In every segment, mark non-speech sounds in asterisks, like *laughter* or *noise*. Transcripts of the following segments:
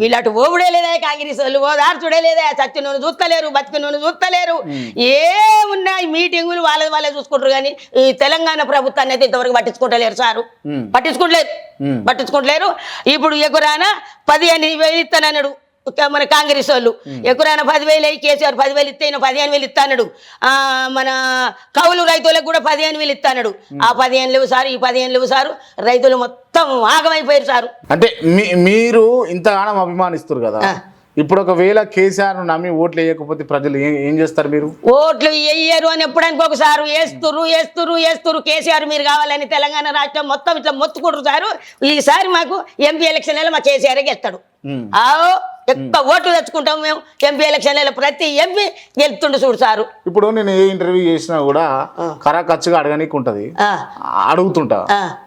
వీళ్ళు ఓవుడే లేదా కాంగ్రెస్ వాళ్ళు ఓదార్చుడే లేదా చచ్చి నూనె చూస్తలేరు బతికి నూనె చూస్తలేరు. ఏమున్నాయి మీటింగులు వాళ్ళది వాళ్ళే చూసుకుంటారు కానీ ఈ తెలంగాణ ప్రభుత్వాన్ని అయితే ఇంతవరకు పట్టించుకుంటలేరు సారు. పట్టించుకుంటలేరు. పట్టించుకుంటలేరు. ఇప్పుడు ఎగురాన పదిహేను వేలు ఇస్తానన్నాడు. మన కాంగ్రెస్ వాళ్ళు. ఎకురాన పదివేలు అయ్యి కేసీఆర్ పదివేలు ఇస్తే ఈయన పదిహేను వేలు ఇస్తాడు ఆ మన కౌలు రైతులకు కూడా పదిహేను వేలు ఇస్తాడు ఆ పదిహేను లేవు సారు ఈ పదిహేను లేవు సారు. రైతులు మొత్తం ఆగమైపోయారు సారు. అంటే మీరు ఇంతగానం అభిమానిస్తారు కదా. ఇప్పుడు ఒకవేళ కేసీఆర్ నమ్మి ఓట్లు వేయకపోతే ప్రజలు ఏం చేస్తారు మీరు? ఓట్లు వెయ్యరు అని ఎప్పుడానికి ఒకసారి వేస్తురు వేస్తురు వేస్తురు కేసీఆర్ మీరు కావాలని తెలంగాణ రాష్ట్రం మొత్తం ఇట్లా మొత్తుకుంటారు సారు. ఈసారి మాకు ఎంపీ ఎలక్షన్ మా కేసీఆర్ గెలుస్తాడు. ఎక్కువ ఓట్లు తెచ్చుకుంటాం మేము ఎంపీ ఎలక్షన్ ప్రతి ఎంపీ గెలుతుండు చూడు సారు. ఇప్పుడు నేను ఏ ఇంటర్వ్యూ చేసినా కూడా కరా ఖర్చుగా అడగనీకి ఉంటది అడుగుతుంటా.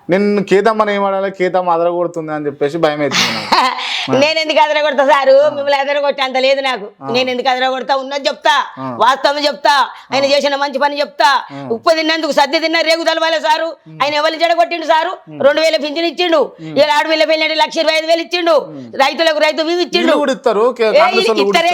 నేను కేతమ్మని ఏం అడగాలి కేతమ్మ అదరగొడుతుంది అని చెప్పేసి భయం. *laughs* నేను ఎందుకు అదర కొడతా సారు? మిమ్మల్ని అదర కొట్టే అంత లేదు నాకు. నేను ఎందుకు అదర కొడతా ఉన్నది చెప్తా. వాస్తవం చెప్తా. ఆయన చేసిన మంచి పని చెప్తా. ఉప్పు తిన్నందుకు సర్ది తిన్న రేగు తలవాలే సారు. ఆయన ఎవరు చెడగొట్టిండు సారు? రెండు వేల పింఛన్ ఇచ్చిండు. ఇలా ఆరు వేల పెళ్ళి లక్ష ఇరవై ఐదు వేలు ఇచ్చిండు. రైతులకు రైతు ఇచ్చిండు. ఇస్తారు కాంగ్రెస్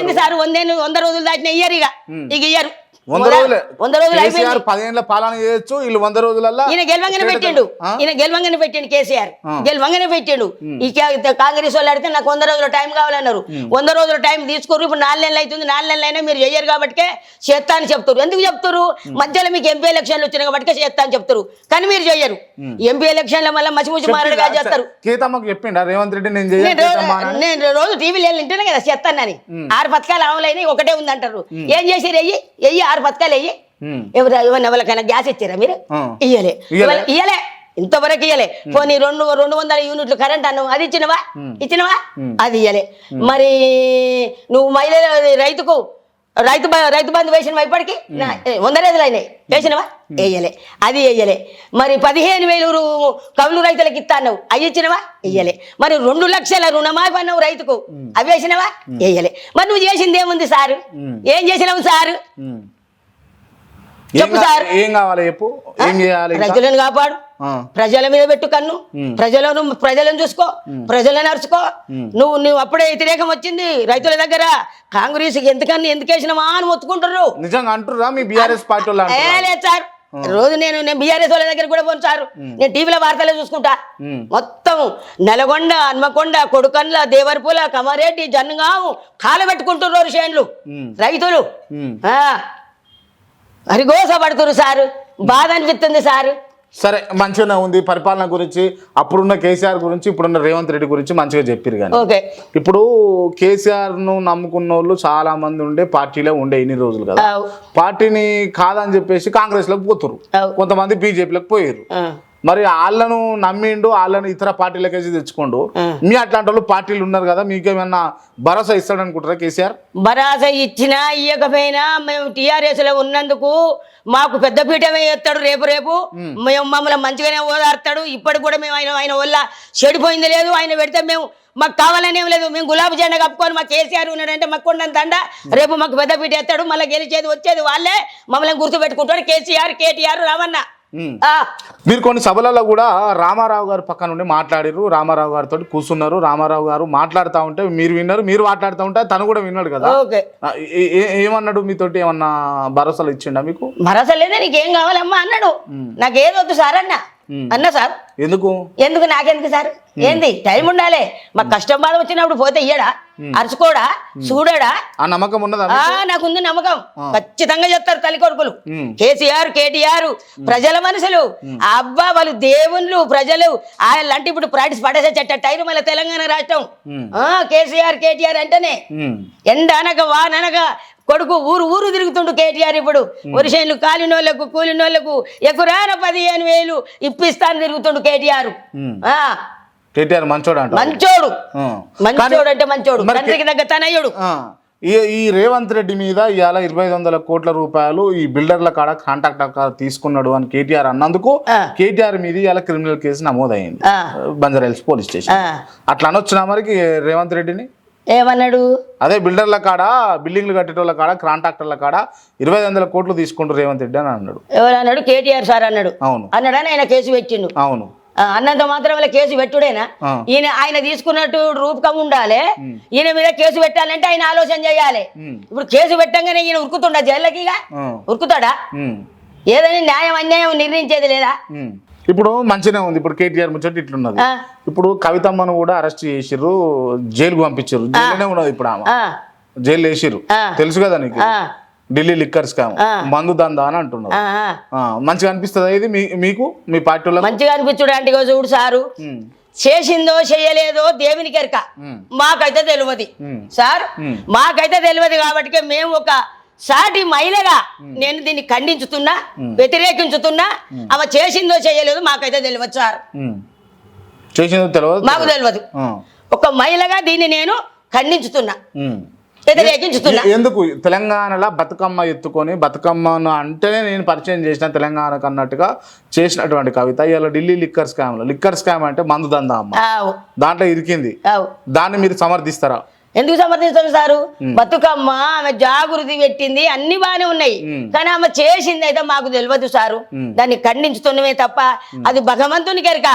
ఇస్తారు. సారు? వందేళ్ళు వంద రోజులు దాటిన ఇయ్యరు ఇక. ఇక ఇయ్యరు. వంద రోజులే. వంద రోజులు కేసీఆర్ అయిపోయింది. పదేళ్ళ పాలన చేయొచ్చు. వీళ్ళు వంద రోజులల్లా ఈయన గెలవంగానే పెట్టిండు? ఈయన గెలవంగానే పెట్టిండు కేసీఆర్. గెలవంగానే పెట్టిండు. ఈ కాంగ్రెస్ వాళ్ళు అడిగితే నాకు వంద రోజుల టైం కావాలన్నారు. వంద రోజుల టైం తీసుకోరు. ఇప్పుడు నాలుగు నెలలు అవుతుంది. నాలుగు నెలలు అయినా మీరు చెయ్యరు కాబట్టి చేస్తా అని చెప్తారు. ఎందుకు చెప్తారు? మధ్యలో మీకు ఎంపీ ఎలక్షన్లు వచ్చినాయి కాబట్టి చేస్తా అని చెప్తారు. కానీ మీరు చెయ్యరు ఎంపీ ఎలక్షన్ల మళ్ళీ మసిముచి మారడుగా చేస్తారు. చెప్పిండా? రేవంత్ రెడ్డి నేను రోజు- అని? టీవీలో వెళ్ళి కదా చెత్తానని ఆరు పథకాలు అమలైనవి ఒకటే ఉంది అంటారు ఏం చేసి వెయ్యి వెయ్యి ఆరు పథకాలు వెయ్యి. ఎవరు ఎవరికైనా గ్యాస్ ఇచ్చారా మీరు. ఇయ్యలే. ఇయ్యలే? ఇంతవరకు ఇయ్యలే. పోనీ రెండు రెండు వందల యూనిట్లు కరెంట్ అన్నావు అది ఇచ్చినవా? ఇచ్చినవా? అది ఇయ్యలే. మరి నువ్వు మహిళ రైతుకు రైతు రైతు బంధు వేసిన ఇప్పటికి? వంద రోజులు అయినాయి. వేసినవా? వేయలే. అది వేయలే. మరి పదిహేను వేలు కౌలు రైతులకు ఇస్తా అన్నావు అవి ఇచ్చినవా? వేయలే. మరి రెండు లక్షల రుణమాఫీ అన్నావు రైతుకు అవి వేసినవా? వేయలే. మరి నువ్వు చేసింది ఏముంది సారు? ఏం చేసినావు సారు? చెప్పు సార్. ఏం కావాలి చెప్పు? ఏం చేయాలి? ప్రజలను కాపాడు. ప్రజల మీద పెట్టు కన్ను. ప్రజలను ప్రజలను చూసుకో. ప్రజలను నడుచుకో నువ్వు నువ్వు అప్పుడే వ్యతిరేకం వచ్చింది రైతుల దగ్గర. కాంగ్రెస్ ఎందుకని ఎందుకు వేసినావా అని మొత్తుకుంటారు నిజంగా అంటుర్రా మీ బీఆర్ఎస్ పార్టీ? లేదు సార్. రోజు నేను నేను బీఆర్ఎస్ వాళ్ళ దగ్గర కూడా పోను సార్. నేను టీవీలో వార్తలే చూసుకుంటా. మొత్తం నల్గొండ హన్మకొండ కొడుకన్ల దేవరపుల కమారెడ్డి జన్గాము కాలబెట్టుకుంటున్నారు ఉమ్. రైతులు. అరిగోస పడుతురు సారు. బాధ అనిపిస్తుంది సారు. సరే మంచిగానే ఉంది. పరిపాలన గురించి అప్పుడున్న కేసీఆర్ గురించి ఇప్పుడున్న రేవంత్ రెడ్డి గురించి మంచిగా చెప్పారు కానీ. ఓకే. ఇప్పుడు కేసీఆర్ను నమ్ముకున్న వాళ్ళు చాలా మంది ఉండే పార్టీలో ఉండే ఇన్ని రోజులు కదా. పార్టీని కాదని చెప్పేసి కాంగ్రెస్లోకి పోతురు. కొంతమంది బీజేపీలోకి పోయారు. మరి వాళ్ళను నమ్మిండు వాళ్ళని ఇతర పార్టీలకేసి తెచ్చుకోండు. మీ అట్లాంటి వాళ్ళు పార్టీలు ఉన్నారు కదా మీకేమన్నా భరోసా ఇస్తాడు అనుకుంటారా కేసీఆర్? భరాస ఇచ్చినా ఇయ్యకపోయినా మేము టీఆర్ఎస్లో ఉన్నందుకు మాకు పెద్ద పీఠమే ఎత్తాడు రేపు రేపు. మేము మమ్మల్ని మంచిగానే ఓదార్తాడు. ఇప్పటికి కూడా మేము ఆయన ఆయన వల్ల చెడిపోయింది లేదు. ఆయన పెడితే మేము మాకు కావాలనేం లేదు. మేము గులాబీ జెండా కప్పుకొని మాకు కేసీఆర్ ఉన్నాడంటే మాకు కొండంత దండ. రేపు మాకు పెద్ద పీట ఎత్తాడు. మళ్ళీ గెలిచేది వచ్చేది వాళ్ళే. మమ్మల్ని గుర్తుపెట్టుకుంటాడు కేసీఆర్ కేటీఆర్. ఆ, మీరు కొన్ని సభలలో కూడా రామారావు గారు పక్కన నుండి మాట్లాడారు రామారావు గారితో కూర్చున్నారు రామారావు గారు మాట్లాడుతూ ఉంటే మీరు విన్నారు మీరు మాట్లాడుతూ ఉంటే తను కూడా విన్నాడు కదా. ఏమన్నాడు మీతోటి? ఏమన్నా భరోసాలు ఇచ్చిండా మీకు? భరోసా లేదా నీకేం కావాలమ్మా అన్నాడు. నాకేదొద్దు సార్ అన్న. అన్న సార్? ఎందుకు? ఎందుకు నాకెందుకు సార్? ఏంది? టైం ఉండాలి. మాకు కష్టం బాధ వచ్చినప్పుడు పోతే ఇయ్యడా? అరుచుకోడా? చూడడా? ఆ నమ్మకం ఉన్నదా ఆ నాకుంది నమ్మకం. ఖచ్చితంగా చెప్తారు తల్లి కొడుకులు. కేసీఆర్ కేటీఆర్ ప్రజల మనుషులు ఆ అబ్బా వాళ్ళు దేవుళ్ళు ప్రజలు. వాళ్ళంటే ఇప్పుడు ప్రాక్టీస్ పడేసే చెట్ట టైరు మళ్ళీ తెలంగాణ రాష్ట్రం. కేసీఆర్ కేటీఆర్ అంటేనే. ఎండ అనక వాననక కొడుకు ఊరు ఊరు తిరుగుతుండు కేటీఆర్ ఇప్పుడు. వరిసేన్లు కాలినోళ్ళకు కూలినోళ్ళకు ఎకురాన పదిహేను వేలు ఇప్పిస్తాను తిరుగుతుండు కేటీఆర్. కేటీఆర్ మంచోడు అంట మంచోడు. మంచోడు అంటే మంచోడు. మరి తండ్రికి తగ్గ తనయుడు. ఈ ఈ రేవంత్ రెడ్డి మీద ఇవాళ ఇరవై ఐదు వందల కోట్ల రూపాయలు ఈ బిల్డర్ల కాడ కాంట్రాక్ట్ తీసుకున్నాడు అని కేటీఆర్ అన్నందుకు. కేటీఆర్ మీద ఇవాళ క్రిమినల్ కేసు నమోదైంది. Banjara Hills police station. అట్లా అనొచ్చునా మరి రేవంత్ రెడ్డిని? ఏమన్నాడు? అదే బిల్డర్ల కాడ బిల్డింగ్లు కట్టేటోళ్ళ కాడ కాంట్రాక్టర్ల కాడ ఇరవై ఐదు వందల కోట్లు తీసుకుంటూ రేవంత్ రెడ్డి అని అన్నాడు. ఎవరు అన్నాడు కేటీఆర్ సార్ అన్నాడు. అవును. అన్నాడని ఆయన కేసు పెట్టిండు. అవును. అన్నంత మాత్రం వల్ల కేసు పెట్టుడేనా. ఈయన ఆయన తీసుకున్నట్టు రూపకం ఉండాలి ఈయన మీద కేసు పెట్టాలంటే ఆయన ఆలోచన చేయాలి. ఇప్పుడు కేసు పెట్టంగానే ఈయన ఉరుకుతుండా జైళ్ళకి. ఉరుకుతాడా. ఏదైనా న్యాయం అన్యాయం నిర్ణయించేది లేదా. ఇప్పుడు మంచిగానే ఉంది. ఇప్పుడు కేటీఆర్ ముచ్చట ఇట్లున్నది. ఇప్పుడు కవితమ్మను కూడా అరెస్ట్ చేసిర్రు జైలుకు పంపించారు జైలునే ఉన్నది ఇప్పుడు ఆమె. జైలు వేసిర్రు. తెలుసు కదా నీకు? ఢిల్లీ లిక్కర్ స్కామ్ ఆ. మందు దందా అని అంటున్నారు. మంచిగా అనిపిస్తుందా ఇది మీకు? మీ పార్టీ వాళ్ళకు మంచిగా అనిపించుడు అంటే చూడు సారు. చేసిందో చేయలేదో దేవునికి ఎరక. మాకైతే తెలియదు. సార్. మాకైతే తెలియదు కాబట్టి మేము ఒక సాటి మహిళగా నేను దీన్ని ఖండించుతున్నా వ్యతిరేకించుతున్నా ఆమె చేసిందో చేయలేదో మాకైతే తెలియదు సార్. చేసిందో తెలియదు? మాకు తెలియదు. ఒక మహిళగా దీన్ని నేను ఖండించుతున్నా. వ్యతిరేకించుతున్నా. ఎందుకు? తెలంగాణలో బతుకమ్మ ఎత్తుకొని బతుకమ్మను అంటేనే నేను పరిచయం చేసిన తెలంగాణకు అన్నట్టుగా చేసినటువంటి కవిత. ఇలా ఢిల్లీ లిక్కర్ స్కామ్లో. లిక్కర్ స్కామ్ అంటే మందు దందా అమ్మ. దాంట్లో ఇరికింది. దాన్ని మీరు సమర్థిస్తారా? ఎందుకు సమర్థిస్తాను సారు? బతుకమ్మ ఆమె జాగృతి పెట్టింది అన్ని బాగానే ఉన్నాయి. కానీ ఆమె చేసింది అయితే మాకు తెలియదు సారు. దాన్ని ఖండించుతున్నమే తప్ప అది భగవంతునికి ఎరక